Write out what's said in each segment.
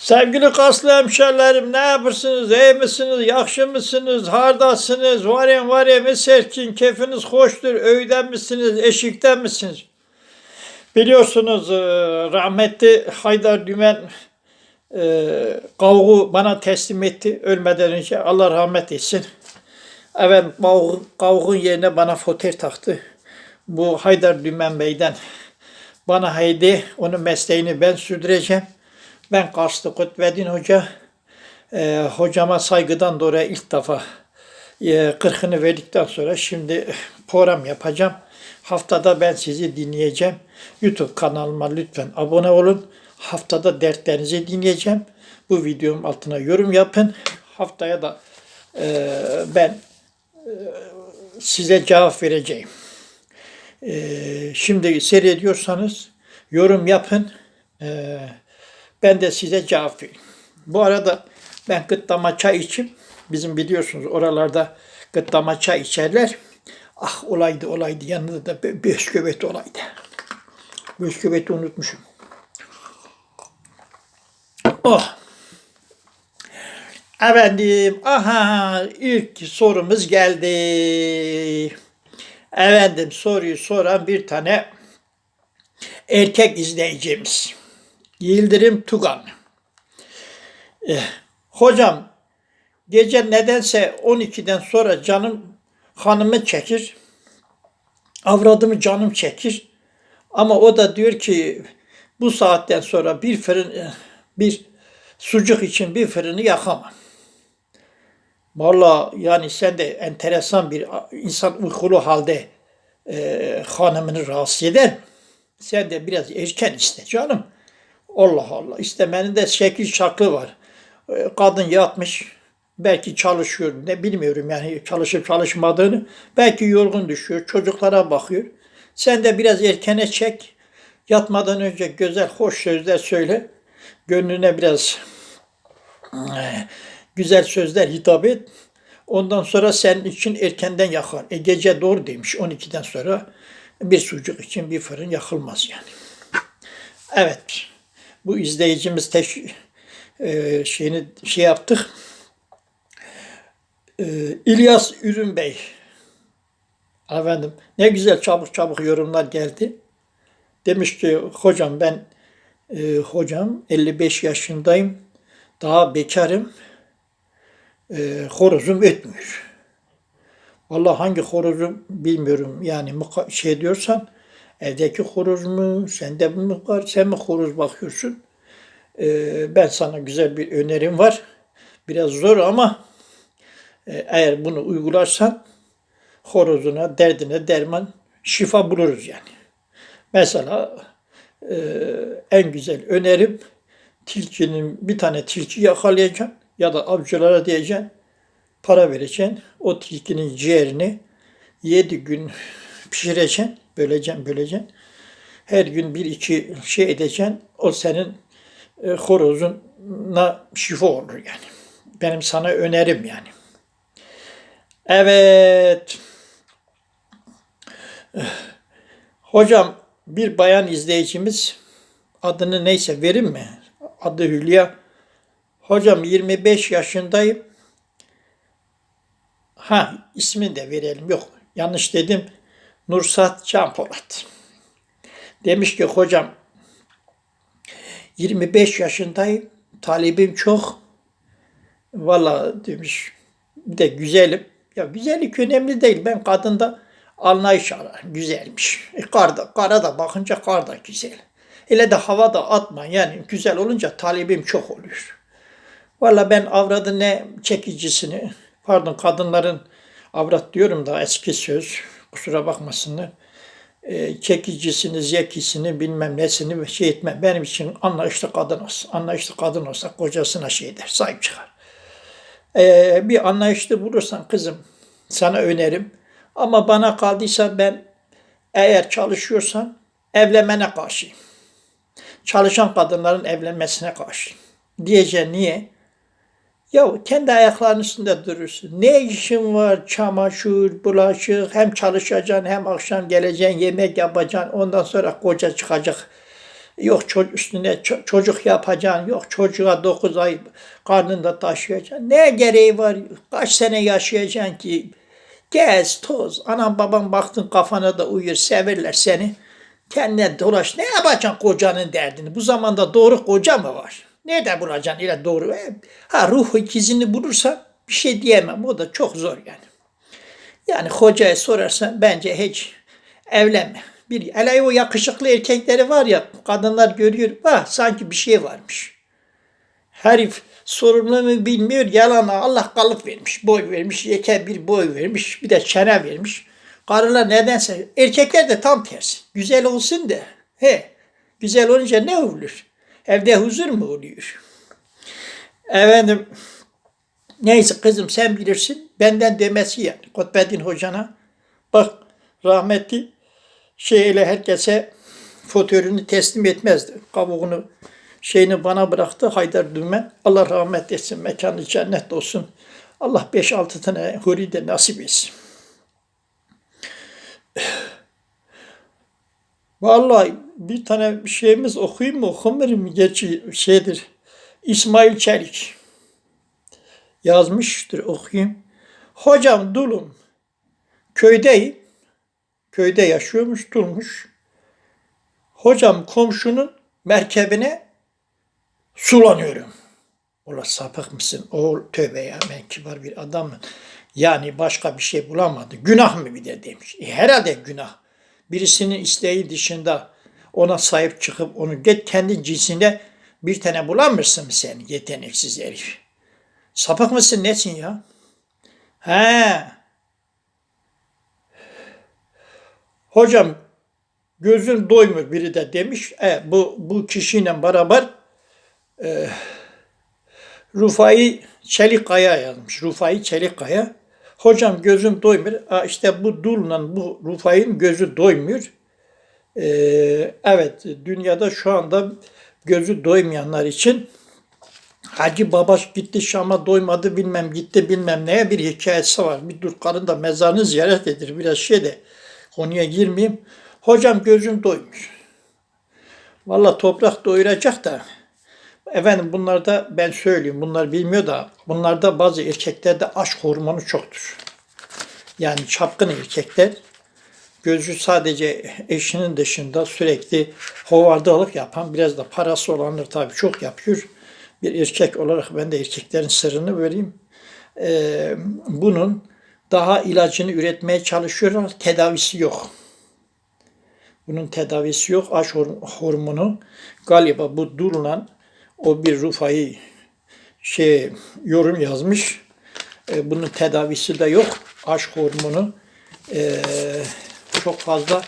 Sevgili kaslı hemşerilerim ne yapırsınız? İyi misiniz? Yakşı mısınız? Hardasınız? Varem varem eserkin keyfiniz hoştur. Öyden misiniz? Eşikten misiniz? Biliyorsunuz e, rahmetli Haydar Dümen e, kavuğu bana teslim etti ölmeden önce. Allah rahmet etsin. Evet kavuğu- kavuğun yerine bana foter taktı. Bu Haydar Dümen Bey'den bana haydi onun mesleğini ben sürdüreceğim. Ben Karslı Kutbedin Hoca. Ee, hocama saygıdan dolayı ilk defa e, kırkını verdikten sonra şimdi program yapacağım. Haftada ben sizi dinleyeceğim. YouTube kanalıma lütfen abone olun. Haftada dertlerinizi dinleyeceğim. Bu videonun altına yorum yapın. Haftaya da e, ben e, size cevap vereceğim. E, şimdi seyrediyorsanız yorum yapın. E, ben de size cevap vereyim. Bu arada ben gıtlama çay içip, bizim biliyorsunuz oralarda gıtlama çay içerler. Ah olaydı olaydı yanında da bö- bösküvet olaydı. Bösküveti unutmuşum. Oh. Efendim, aha ilk sorumuz geldi. Efendim soruyu soran bir tane erkek izleyicimiz. Yıldırım Tugan. Eh, hocam gece nedense 12'den sonra canım hanımı çekir. Avradımı canım çekir. Ama o da diyor ki bu saatten sonra bir fırın eh, bir sucuk için bir fırını yakamam. Valla yani sen de enteresan bir insan uykulu halde e, hanımını rahatsız eder. Sen de biraz erken iste canım. Allah Allah. İstemenin de şekil şaklı var. Ee, Kadın yatmış. Belki çalışıyor. Ne bilmiyorum yani çalışıp çalışmadığını. Belki yorgun düşüyor. Çocuklara bakıyor. Sen de biraz erkene çek. Yatmadan önce güzel, hoş sözler söyle. Gönlüne biraz eh, güzel sözler hitap et. Ondan sonra senin için erkenden yakar. E gece doğru demiş 12'den sonra bir sucuk için bir fırın yakılmaz yani. Evet. Bu izleyicimiz teş e, şeyini şey yaptık. E, İlyas Ürün Bey. Efendim ne güzel çabuk çabuk yorumlar geldi. Demiş ki hocam ben e, hocam 55 yaşındayım. Daha bekarım. E, horozum ötmüyor. Vallahi hangi horozum bilmiyorum. Yani şey diyorsan evdeki horoz mu, sende mi var, sen mi horoz bakıyorsun? Ee, ben sana güzel bir önerim var. Biraz zor ama e, eğer bunu uygularsan horozuna, derdine derman, şifa buluruz yani. Mesela e, en güzel önerim tilkinin bir tane tilki yakalayacaksın ya da avcılara diyeceksin para vereceksin. O tilkinin ciğerini 7 gün pişireceksin. Böleceksin, böleceksin. Her gün bir iki şey edeceksin. O senin e, horozuna şifa olur yani. Benim sana önerim yani. Evet. Hocam bir bayan izleyicimiz adını neyse verin mi? Adı Hülya. Hocam 25 yaşındayım. Ha ismini de verelim. Yok yanlış dedim. Nursat Can Polat. Demiş ki hocam 25 yaşındayım. Talibim çok. Valla demiş bir de güzelim. Ya güzellik önemli değil. Ben kadında anlayış ararım. Güzelmiş. E, karda, kara da bakınca kar da güzel. Hele de hava da atma. Yani güzel olunca talibim çok oluyor. Valla ben avradı ne çekicisini, pardon kadınların avrat diyorum da eski söz, kusura bakmasınlar. E, çekicisini, zekisini, bilmem nesini şey etme. Benim için anlayışlı kadın olsun. Anlayışlı kadın olsa kocasına şey der, sahip çıkar. E, bir anlayışlı bulursan kızım, sana önerim. Ama bana kaldıysa ben eğer çalışıyorsan evlenmene karşıyım. Çalışan kadınların evlenmesine karşıyım. Diyeceğim niye? Ya kendi ayaklarının üstünde durursun. Ne işin var? Çamaşır, bulaşık, hem çalışacaksın hem akşam geleceksin, yemek yapacaksın. Ondan sonra koca çıkacak Yok çocuk üstüne ço- çocuk yapacaksın. Yok çocuğa 9 ay karnında taşıyacaksın. Ne gereği var? Kaç sene yaşayacaksın ki? Gez, toz. Anam babam baktın kafana da uyur, severler seni. Kendine dolaş. Ne yapacaksın kocanın derdini? Bu zamanda doğru koca mı var? Nerede bulacaksın ile doğru? E, Ha ruh ikizini bulursan bir şey diyemem. O da çok zor yani. Yani hocaya sorarsan bence hiç evlenme. Bir, hele o yakışıklı erkekleri var ya kadınlar görüyor. Bak sanki bir şey varmış. Herif sorumluluğunu bilmiyor. Yalana Allah kalıp vermiş. Boy vermiş. Yeke bir boy vermiş. Bir de çene vermiş. Karılar nedense. Erkekler de tam tersi. Güzel olsun da. He. Güzel olunca ne olur? Evde huzur mu oluyor? Efendim. Neyse kızım sen bilirsin. Benden demesi yani. Kutbeddin hocana. Bak rahmetli şeyle herkese fotoğrafını teslim etmezdi. Kabuğunu şeyini bana bıraktı Haydar Dümen. Allah rahmet etsin. Mekanı cennet olsun. Allah 5-6 tane huri de nasip etsin. Vallahi bir tane şeyimiz okuyayım mı mı? Gerçi şeydir. İsmail Çelik yazmıştır okuyayım. Hocam dulum köydeyim. Köyde yaşıyormuş dulmuş. Hocam komşunun merkebine sulanıyorum. Ula sapık mısın? O tövbe ya ben kibar bir adamım. Yani başka bir şey bulamadı. Günah mı bir de demiş. E, herhalde günah. Birisinin isteği dışında ona sahip çıkıp onu get kendi cinsinde bir tane bulamırsın mı sen yeteneksiz herif? Sapık mısın nesin ya? He. Hocam gözün doymuyor biri de demiş. E, bu, bu kişiyle beraber e, Rufai Çelikkaya yazmış. Rufai Çelikkaya. Hocam gözüm doymuyor. Ha, işte bu dulla bu Rufai'nin gözü doymuyor. E, evet dünyada şu anda gözü doymayanlar için Hacı Babaş gitti Şam'a doymadı bilmem gitti bilmem neye bir hikayesi var. Bir dur karın da mezarını ziyaret edir biraz şey de konuya girmeyeyim. Hocam gözüm doymuş. Valla toprak doyuracak da efendim bunlarda ben söyleyeyim bunlar bilmiyor da bunlarda bazı erkeklerde aşk hormonu çoktur. Yani çapkın erkekler gözü sadece eşinin dışında sürekli hovardalık yapan biraz da parası olanlar tabii çok yapıyor. Bir erkek olarak ben de erkeklerin sırrını vereyim. Ee, bunun daha ilacını üretmeye çalışıyorlar. Tedavisi yok. Bunun tedavisi yok. Aş hormonu galiba bu durulan o bir Rufai şey yorum yazmış. Ee, bunun tedavisi de yok. Aşk hormonu ee, çok fazla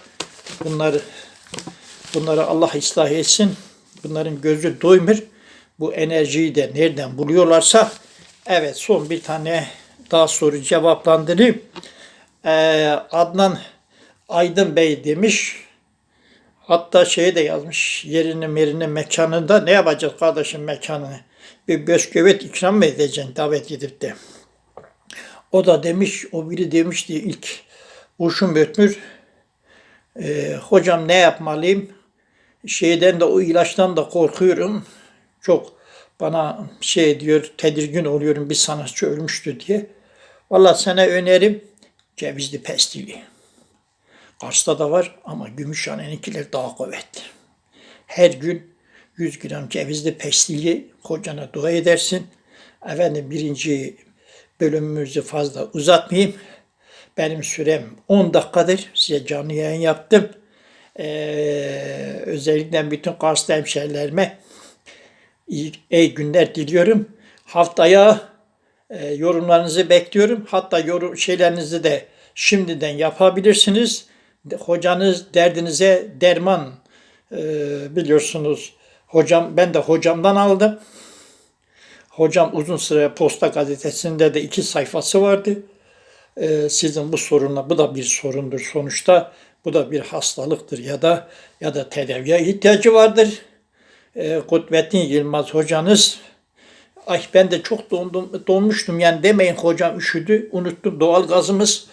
bunları bunları Allah ıslah etsin. Bunların gözü doymur. Bu enerjiyi de nereden buluyorlarsa evet son bir tane daha soru cevaplandırayım. Ee, Adnan Aydın Bey demiş. Hatta şey de yazmış. Yerini merini mekanında ne yapacağız kardeşim mekanını? Bir bisküvit ikram mı edeceksin davet edip de? O da demiş, o biri demiş diye ilk uşum ötmür. Ee, hocam ne yapmalıyım? Şeyden de o ilaçtan da korkuyorum. Çok bana şey diyor, tedirgin oluyorum bir sanatçı ölmüştü diye. Valla sana önerim cevizli pestili. Kars'ta da var ama Gümüşhane'ninkiler daha kuvvetli. Her gün 100 gram cevizli pestili kocana dua edersin. Efendim birinci bölümümüzü fazla uzatmayayım. Benim sürem 10 dakikadır. Size canlı yayın yaptım. Ee, özellikle bütün Kars'ta hemşehrilerime iyi, iyi günler diliyorum. Haftaya e, yorumlarınızı bekliyorum. Hatta yorum şeylerinizi de şimdiden yapabilirsiniz. Hocanız derdinize derman e, biliyorsunuz. Hocam ben de hocamdan aldım. Hocam uzun süre Posta Gazetesi'nde de iki sayfası vardı. E, sizin bu sorunla bu da bir sorundur sonuçta. Bu da bir hastalıktır ya da ya da tedaviye ihtiyacı vardır. E, Kutbettin Yılmaz hocanız Ay ben de çok dondum, donmuştum yani demeyin hocam üşüdü. Unuttum doğal gazımız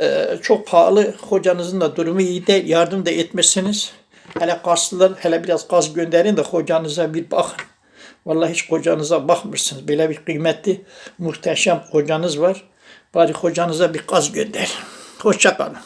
e, çok pahalı. Hocanızın da durumu iyi de yardım da etmesiniz. Hele kaslılar hele biraz gaz gönderin de kocanıza bir bakın. Vallahi hiç kocanıza bakmırsınız. Böyle bir kıymetli, muhteşem kocanız var. Bari kocanıza bir gaz gönderin. Hoşça kalın.